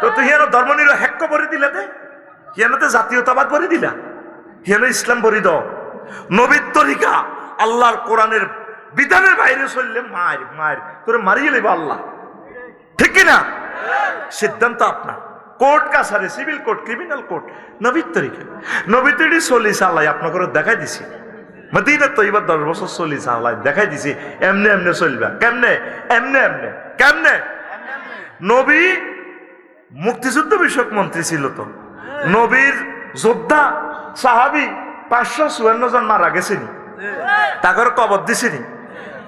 তো তুই হেন ধর্মনির হেক্ক ভরে দিলে তে? হেনতে জাতীয়তাবাদ ভরে দিলা? হেন ইসলাম ভরি দাও নবীর তরিকা আল্লাহর কোরআনের বিধানের বাইরে চললে মার মার, তোরে মারিয়ে নেবে আল্লাহ। ঠিক কিনা? সিদ্ধান্ত আপনার। কোর্ট কাছারে, সিভিল কোর্ট, ক্রিমিনাল কোর্ট, নবীর তরিকা। নবীর তৈরি চল্লিশ আল্লাহ আপনাকে দেখাই দিছি। মদিনা তো এবার দশ বছর চল্লিশ আল্লাহ দেখাই দিছি। এমনে এমনে চলবা। কেমনে? এমনে এমনে। কেমনে? নবী মুক্তিযুদ্ধ বিষয়ক মন্ত্রী ছিল তো। নবীর যোদ্ধা সাহাবি পাঁচশো চুয়ান্ন জন মারা গেছেনি। তাকে কবর দিছিনি।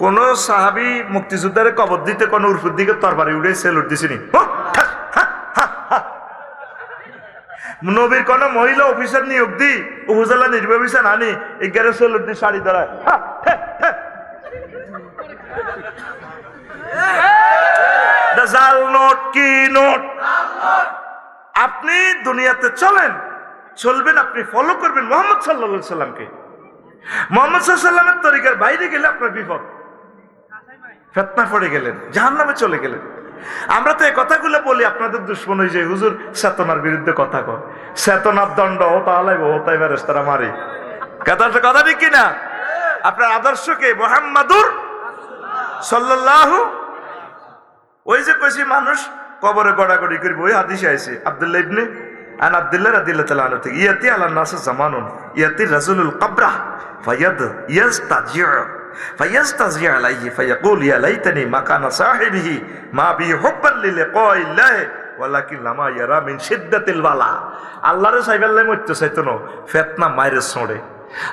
কোন সাহাবি মুক্তিযোদ্ধারে কবর দিতে কোন উর্ফুর দিকে তরবারি উড়ে সেলুট দিছিনি। নবীর কোন মহিলা অফিসার নিয়োগ দি উপজেলা নির্বাহী আনি এগারো সেলুট দি শাড়ি ধরায়। জাল নোট কি নোট? আপনি দুনিয়াতে চলেন, চলবেন, আপনি ফলো করবেন মোহাম্মদ সাল্লা সাল্লামকে। মোহাম্মদ সাল্লামের তরিকার বাইরে গেলে আপনার বিপদ। ফেতনা পড়ে গেলেন জাহান নামে চলে গেলেন। আমরা তো এই কথাগুলো বলি, আপনাদের দুশ্মন হয়ে যায় হুজুর চেতনার বিরুদ্ধে কথা কয়। চেতনার দণ্ড ও তাহলে ও তাই তারা মারি। কথাটা কথা ঠিক কিনা? আপনার আদর্শকে মোহাম্মদুর সাল্লাল্লাহু, ওই যে কইছি মানুষ কবরে গড়াগড়ি করবে, ওই হাদিসে আইছে, আব্দুল্লাহ ইবনে আন আব্দুল্লাহ রাদিয়াল্লাহু তাআলা আনহু থেকে, ইয়াতি আলা নাস জামানুন, ইয়াতি রাজুলুল কবরা, ফায়াদ ইয়াস্তাজিউ ফায়াস্তাজি আলাইহি, ফায়াকুল, ইয়া লাইতানি মাকানা সাহিবিহি, মা বি হুব্বান লিলিকাইল্লাহ ওয়ালাকিন লামা ইয়ারা মিন শিদ্দাতিল বালা। আল্লাহরে সাইবাল্লাই মরতে চাইতো না, ফেতনা মাইরে ছড়ে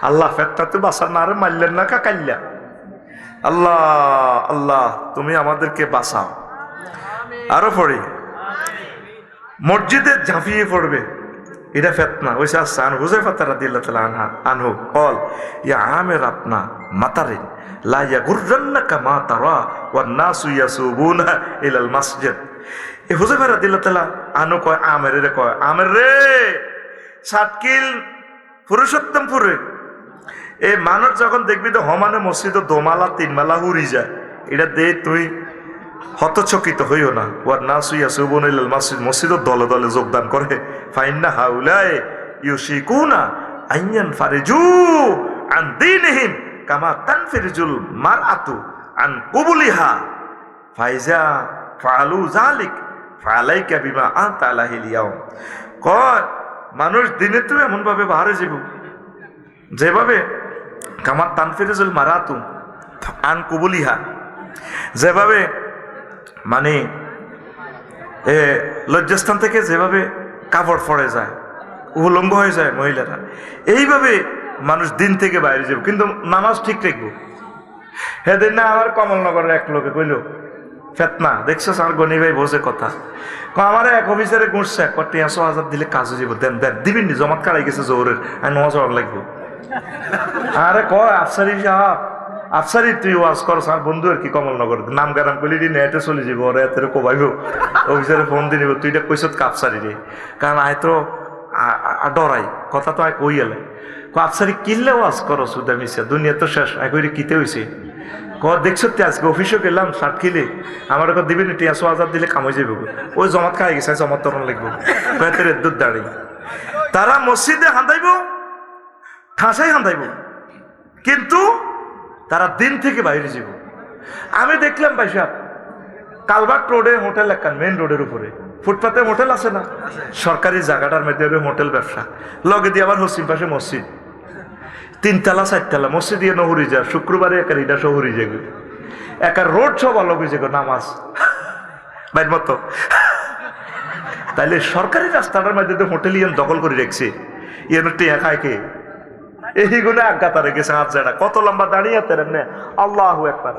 আল্লাহ ফেতনা তো বাসার না, আরে মারলেন না কাকাইল্লা। আল্লাহ আল্লাহ, তুমি আমাদেরকে বাঁচাও। আরও পড়ি। মসজিদে ঝাঁপিয়ে পড়বে। এটা ফেতনা। ওইসে আসছে আন হুজে ফাতারা দিল্লা তালা আনহা, আনহু, কল, ইয়া আমের আপনা মাতারে লা ইয়াগুররান্নাকা মা তারা ওয়ান নাসু ইয়াসুবুনা ইলাল মাসজিদ। এ হুজে ফারা দিল্লা তালা আনু কয়, আমের রে, কয়, আমের রে, সাতকিল পুরুষোত্তমপুরে, এ মানুষ যখন দেখবি তো হমানে মসজিদ দোমালা, তিনমালা উড়ি যায়। এটা দে তুই। হতচকিত হইও না। ওয়ার না সুইয়া সুবন মসজিদ মসজিদ দলে দলে যোগদান করে। ফাইন্না হাউলায় ইউশিকুনা আইয়ান ফারিজু আন দীনহিম কামা তানফিরজুল মারআতু আন কুবুলিহা। ফাইজা ফালু জালিক ফালাইকা বিমা আনতা আলাহিল ইয়াউম। কয়, মানুষ দিনে তো এমন ভাবে বাহারে যাব যেভাবে কামার তানফিরজুল মারাতু আন কুবুলিহা। যেভাবে মানে এ, লজ্জাস্থান থেকে যেভাবে কাপড় পড়ে যায় উলঙ্গ হয়ে যায় মহিলারা, এইভাবে মানুষ দিন থেকে বাইরে যাবে। কিন্তু নামাজ ঠিক রাখব। হেদিন না আমার কমলনগরের এক লোকে কইল, ফেতনা দেখছ আমার গনি ভাই বসে কথা? আমার এক অফিসারে গুঁড়ছে কটি একশো হাজার দিলে কাজ হয়ে দেন দেন, দিবেন নি জমাত কারাই গেছে জোরের আমি পড়া লাগবো আরে কয়, আফসারি সাহাব আফসারি তুই ওয়াজ কর আমার বন্ধু আর কি, কমলনগর। নাম গারাম করলি দি, নেটে চলে যাব ওরা এত কোবাইব। অফিসারে ফোন দিয়ে নিব, তুই এটা কইছত কাপসারি রে। কারণ আয় তো ডরাই, কথা তো কই এলে। আফসারি কিনলে ওয়াজ করো, সুদা মিশা, দুনিয়া তো শেষ কইরে কিতে হইছে? ক দেখছ তে আজকে অফিসে গেলাম, শার্ট কিলে, আমার ওকে দিবি নি টিয়াশো হাজার দিলে কামাই যাবে ওই জমাত খাই গেছে জমাত তরণ লাগবো। বেতের দুধ দাঁড়ি তারা মসজিদে হাঁদাইব ঠাসাই হাঁদাইব কিন্তু তারা দিন থেকে বাইরে যাব। আমি দেখলাম ভাই সাহেব কালবাট রোডে হোটেল একখান মেন রোডের উপরে। ফুটপাতে হোটেল আছে না? সরকারি জায়গাটার মধ্যে হোটেল ব্যবসা। লগে দিয়ে আবার হসিম পাশে মসজিদ। তিনতলা, চারতলা, মসজিদ দিয়ে নহরি যা শুক্রবারে একার ইটা শহরি যাবে একার রোড সব আলো হয়ে যাবে নামাজ। বাইর মতো। তাইলে সরকারি রাস্তাটার মধ্যে হোটেল ইয়ান দখল করে রাখছে। ইয়ান টিয়া খায় কে? এইগুলো আজ্ঞা তারে গেছে হাত জায়গা কত লম্বা দাঁড়িয়ে এমনি আল্লাহ একবার।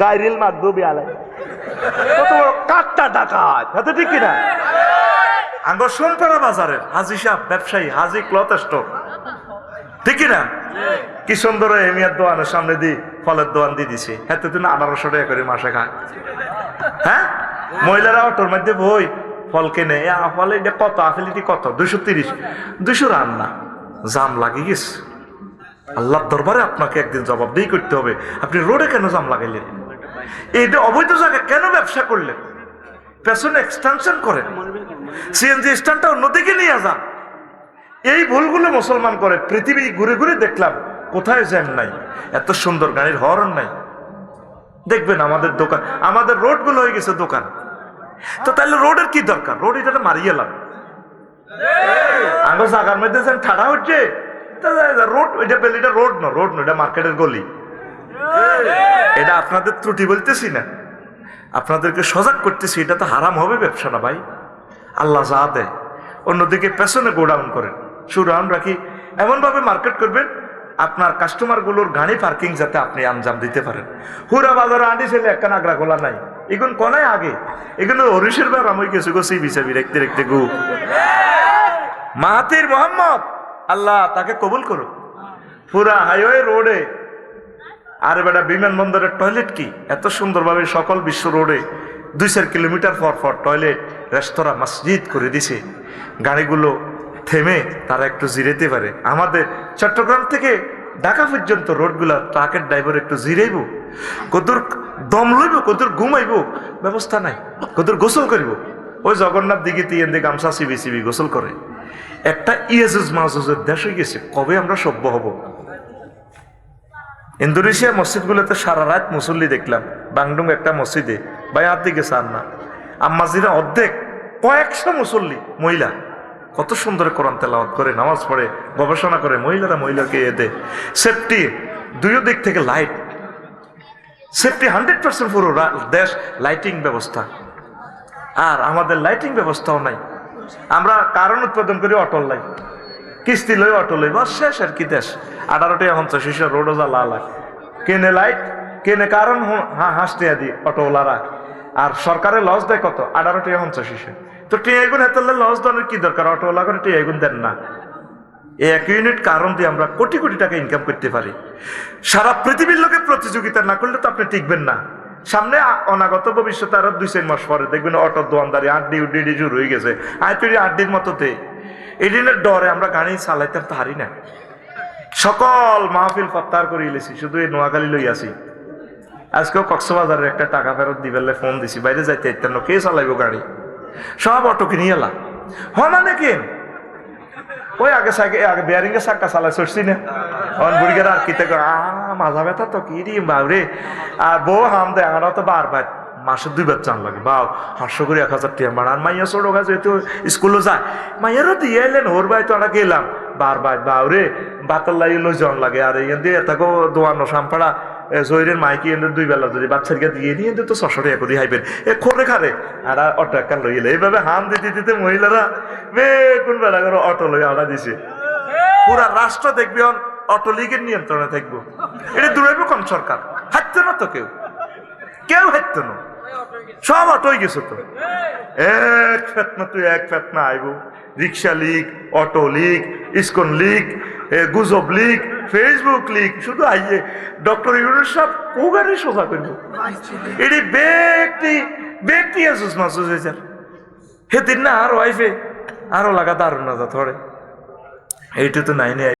গাইরিল মাকদুবি আলাই কত বড় কাটটা ডাকাত। হাতে ঠিক কিনা? আঙ্গ সোনপাড়া বাজারের হাজি সাহ ব্যবসায়ী, হাজি ক্লথ স্টোর ঠিক কি না কি সুন্দর এমিয়ার দোয়ানের সামনে দি, ফলের দোয়ান দিয়ে দিছে। হ্যাঁ তুমি আঠারোশো টাকা করে মাসে খায় হ্যাঁ? মহিলারা অটোর মধ্যে বই, ফল কেনে। ফলে এটা কত, আফেলিটি কত? দুইশো তিরিশ। দুইশো রান্না। জাম লাগিয়ে গেছে আল্লাহর দরবারে আপনাকে একদিন জবাবদিহি করতে হবে। আপনি রোডে কেন জাম লাগাইলেন? এইটা অবৈধ জায়গায় কেন ব্যবসা করলেন? পেছনে এক্সটেনশন করেন। সিএনজি স্ট্যান্ডটা অন্যদিকে নিয়ে যান। এই ভুলগুলো মুসলমান করে। পৃথিবী ঘুরে ঘুরে দেখলাম, কোথায় জ্যাম নাই? এত সুন্দর গাড়ির হরন নাই। দেখবেন আমাদের দোকান, আমাদের রোডগুলো হয়ে গেছে দোকান। তো তাহলে রোডের কি দরকার? রোড এটা মারিয়ে এলাম আঙ্গ জাগার মধ্যে ঠাড়া হচ্ছে। এটা মার্কেটের গলি। এটা আপনাদের ত্রুটি বলতেছি না। আপনাদেরকে সজাগ করতেছি, এটা তো হারাম হবে ব্যবসা না ভাই। আল্লাহ যা দেয়। অন্যদিকে পেছনে গোডাউন করেন। সুরাউন রাখি এমনভাবে মার্কেট করবেন, আপনার কাস্টমারগুলোর গাড়ি পার্কিং যাতে আপনি আঞ্জাম দিতে পারেন। হুরা বাজারে আঁটি ছেলে একটা নাগরা গোলা নাই। এগুন কনায় আগে। এগুলো হরিশের বার আমি গেছি গো বিচাবি রেখতে রেখতে, গু। মাহাতির মোহাম্মদ! আল্লাহ তাকে কবুল করো পুরা হাইওয়ে রোডে। আর বেটা বিমানবন্দরের টয়লেট কি? এত সুন্দরভাবে সকল বিশ্ব রোডে দুই চার কিলোমিটার পর পর টয়লেট, রেস্তোরাঁ, মসজিদ করে দিছে। গাড়িগুলো থেমে তারা একটু জিরেতে পারে। আমাদের চট্টগ্রাম থেকে ঢাকা পর্যন্ত রোডগুলা ট্রাকের ড্রাইভার একটু জিরাইব। কদুর দম লইব, কদুর ঘুমাইব, ব্যবস্থা নাই। কদুর গোসল করিব। ওই জগন্নাথ দিকে তিন দিকে গামছা সিবি সিবি গোসল করে। একটা মাহুজের দেশ হয়ে গেছে, কবে আমরা সভ্য হব? ইন্দোনেশিয়া মসজিদগুলোতে সারা রাত মুসল্লি দেখলাম, বাংডুং একটা মসজিদে, ভাই আর দিকে চান না। আম্মাজিরা অর্ধেক, কয়েকশো মুসল্লি, মহিলা। কত সুন্দর কোরআন তেলাওয়াত করে, নামাজ পড়ে, গবেষণা করে, মহিলারা মহিলাকে এতে সেফটি দুইও দিক থেকে লাইট সেফটি হান্ড্রেড পার্সেন্ট পুরো দেশ লাইটিং ব্যবস্থা। আর আমাদের লাইটিং ব্যবস্থাও নাই। আমরা কারণ উৎপাদন করি অটল লাইট কিস্তি লই অটো লই বাস শেষ আর কি দেশ। আঠারোটি এখন তো রোডও যা লাল কেনে লাইট, কেনে কারণ হাসতে আদি অটোওয়ালারা আর সরকারের লস দেয় কত? আঠারোটি এখন তো শিশু। তো টিয়াগুন হেতলে লস দেওয়ার কি দরকার? অটোওয়ালা করে টিয়াগুন দেন না। এক ইউনিট কারণ দিয়ে আমরা কোটি কোটি টাকা ইনকাম করতে পারি। সারা পৃথিবীর লোকে প্রতিযোগিতা না করলে তো আপনি টিকবেন না। সামনে অনাগত ভবিষ্যতে আরও দুই চার মাস পরে দেখবেন অটোর দোয়ানদারি আড্ডি উড্ডি শুরু হয়ে গেছে। আয় তুই আড্ডির মতোতে এই দিনের ডরে আমরা গাড়ি চালাইতে পারি না। সকল মাহফিল প্রত্যাহার করে ইলেছি শুধু এই নোয়াখালী লই আসি আজকেও কক্সবাজারের একটা টাকা ফেরত দিবেলে ফোন দিছি, বাইরে যাইতে ইত্যান্ন কে চালাইব গাড়ি? সব অটো কিনে এলাম হ মানে কি? ওই আগে সাইকে আগে বেয়ারিং এর সাক্কা চালাই চড়ছি না। অন বুড়িকে আর কিতে আ, মাজা ব্যথা তো কি রে বাবরে আর বউ হাম দেয় আমরা তো বারবার মাসে দুইবার চান লাগে। বাউ পাঁচশো করে এক হাজার টিয়া বাড়ান মাইয়া ছোটো গাছ যেহেতু স্কুলে যায়, মাইয়ারও দিয়ে এলেন, ওর বাই তো আমরা গেলাম। বারবার বাউরে বাতার লাগে লই জন লাগে। আর এখান দিয়ে তাকে দোয়ানো সামপাড়া জহিরের মাইকি এনে দুই বেলা যদি বাচ্চাকে দিয়ে নিয়ে তো ছশো টাকা করে হাইবেন। এ খোরে খারে, আর অটো একটা লই এলে। এইভাবে হাম দিতে দিতে মহিলারা বে কোন বেলা করে অটো লই আড়া দিছে। পুরা রাষ্ট্র দেখবে অন অটো লীগের নিয়ন্ত্রণে থাকব। এটা দূরাইব কোন সরকার। হাঁটতে না তো কেউ। কেউ হাঁটতে না। সব অটোই গেছে তো। এক ফেতনা, তুই এক ফেতনা আইব। রিক্সা league auto league ISKCON league গুজব লীগ ফেসবুক লীগ শুধু আইয়ে ডক্টর ইউনুস সাহেব কোগারে সোজা করব এটি ব্যক্তি ব্যক্তি আসুস মাসুস হয়েছে হেদিন না আর ওয়াইফে আরও লাগা দারুণ না যা থরে এইটা তো নাই নাই।